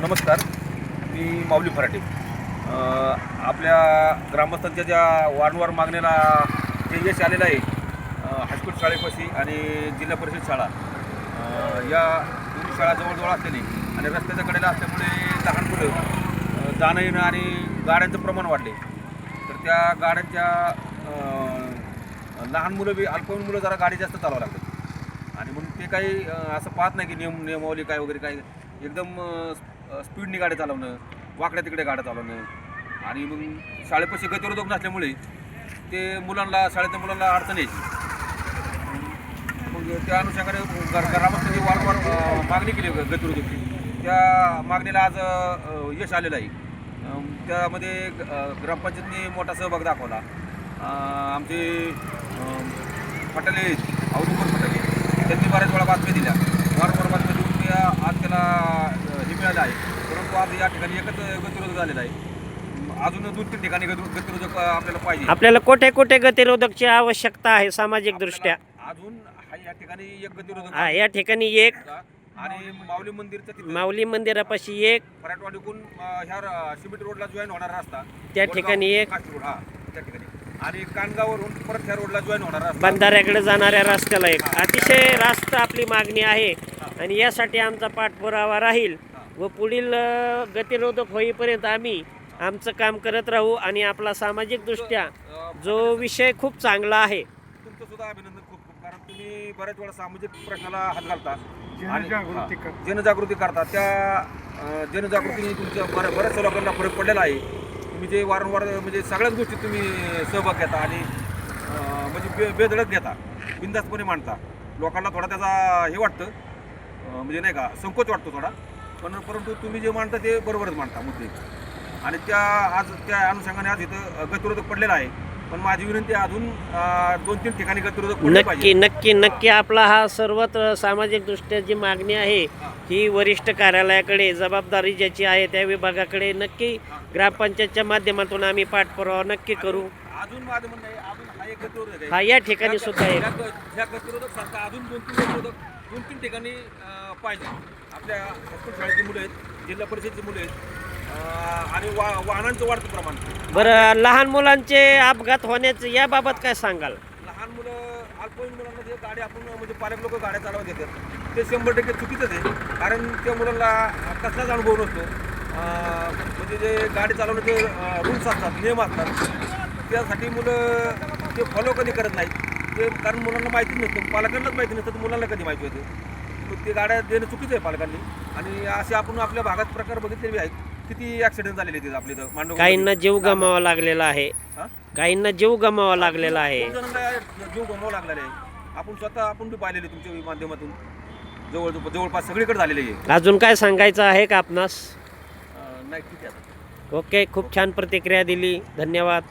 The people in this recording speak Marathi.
नमस्कार मी माऊली फराटे. आपल्या ग्रामस्थांच्या ज्या वारंवार मागणीला जे यश आलेलं आहे हायस्कूल शाळेपाशी आणि जिल्हा परिषद शाळा या दोन्ही शाळा जवळजवळ असलेली आणि रस्त्याच्या कडेला असल्यामुळे लहान मुलं जाणं येणं आणि गाड्यांचं प्रमाण वाढले. तर त्या गाड्यांच्या लहान मुलं बी अल्पवयीन मुलं जरा गाडी जास्त चालवावं लागतात आणि म्हणून ते काही असं पाहत नाही की नियम नियमावली काय वगैरे काय एकदम स्पीडने गाड्या चालवणं वाकड्या तिकडे गाड्या चालवणं. आणि मग शाळेपाशी गतिरोधक नसल्यामुळे ते मुलांना शाळेतल्या मुलांना अडचण यायची. मग त्या अनुषंगाने गर- ग्रामस्थांनी वारंवार मागणी केली गतिरोधकची. त्या मागणीला आज यश आलेलं आहे. त्यामध्ये ग- ग्रामपंचायतने मोठा सहभाग दाखवला. आमचे पटाले फटाले औदुंबर फटाले त्यांनी बऱ्याच वेळा बातम्या दिल्या वारंवार बातम्या देऊन ते आज त्याला अ, हे मिळालं आहे परंतु आज या ठिकाणी एकच गतिरोधक झालेला आहे. अजून दोन तीन ठिकाणी गति- गतिरोधक आपल्याला पाहिजे. आपल्याला कोठे कोठे गतिरोधकची आवश्यकता आहे सामाजिक दृष्ट्या अजून हा या ठिकाणी एक गतिरोधक हा या ठिकाणी एक. होता. आणि माऊली तिथे माऊली मंदिरापाशी एक. पराटवाडीकडून अ, ह्या र- सिमेंट रोडला जॉईन होणारा रस्ता. त्या ठिकाणी एक- काष्टी रोड हा त्या ठिकाणी. आणि कानगाववरून परत ह्या रोडला जॉईन होणारा रस्ता. बंधाऱ्याकडे जाणाऱ्या रस्त्याला एक. अतिशय रास्त आपली मागणी आहे. आणि यासाठी आमचा पाठपुरावा राहील. व पुढील गतिरोधक होईपर्यंत आम्ही आमचं काम करत राहू आणि आपला सामाजिक दृष्ट्या अ, जो विषय खूप चांगला आहे. तुमचं सुद्धा अभिनंदन खूप खूप कारण तुम्ही बऱ्याच वेळा सामाजिक प्रश्नाला हात घालता आणि- जनजागृती करता. जनजागृती करता. त्या जनजागृतीने तुमच्या बऱ्या बऱ्याचशा लोकांना फरक पडलेला आहे. तुम्ही जे वारंवार म्हणजे सगळ्याच गोष्टी तुम्ही सहभाग घेता आणि म्हणजे बे बेधडक घेता बिंदास्तपणे मांडता. लोकांना थोडा त्याचा हे वाटतं म्हणजे नाही का संकोच वाटतो थोडा. पण परंतु तुम्ही जे मांडता ते बरोबरच मांडता मुद्दे. आणि त्या आज त्या अनुषंगाने आज इथं गतिरोधक पडलेला आहे. पण माझी विनंती अजून दोन तीन ठिकाणी गतिरोधक नक्की नक्की नक्की आपला हा सर्वत्र सामाजिक दृष्ट्या जी मागणी आहे ही. वरिष्ठ कार्यालयाकडे जबाबदारी ज्याची आहे त्या विभागाकडे नक्की ग्रामपंचायतच्या माध्यमातून आम्ही पाठपुरावा नक्की करू. अजून म्हणणं आहे अजून हा एक गतिरोधक आहे. हा या ठिकाणी सुद्धा एक. ह्या- ह्या गतिरोधक सारखा अजून दोन तीन गतिरोधक दोन तीन ठिकाणी अं, पाहिजे. आपल्या हायस्कूल शाळेची मुलं आहेत जिल्हा परिषदेची मुलं आहेत अं, आणि वा वाहनांचं वाढतं प्रमाण. बरं लहान मुलांचे अपघात होण्याचं याबाबत काय सांगाल? लहान मुलं अल्पवयीन मुलांना जे गाडी आपण म्हणजे पालक लोक गाड्या चालवत येतात ते शंभर टक्के चुकीचंच आहे. कारण त्या मुलांना कसलाच अनुभव नसतो. अं, म्हणजे जे गाडी चालवण्याचे रूल्स असतात नियम असतात. त्यासाठी मुलं ते फॉलो कधी करत नाहीत. ते कारण मुलांना माहितीच नसतं. पालकांनाच माहिती नसतं तर मुलांना कधी माहिती होते? ते गाड्या देणं चुकीचं आहे पालकांनी. आणि असे आपण आपल्या भागात प्रकार बघितलेले आहेत. किती ॲक्सिडेंट झालेले आहेत आपले इथं? मांडव काहींना जीव गमावा लागलेला आहे. हा? काहींना जीव गमावा लागलेला आहे. खूप जणांना जीव गमवावा लागलेला आहे. आपण स्वतः आपण बी पाहिलेले तुमच्या माध्यमातून. जवळ जवळपास सगळीकडे झालेले आहे अजून काय सांगायचं आहे का आपणास? अं, नाही ठीक आहे. आता ओके खूप छान प्रतिक्रिया दिली. धन्यवाद.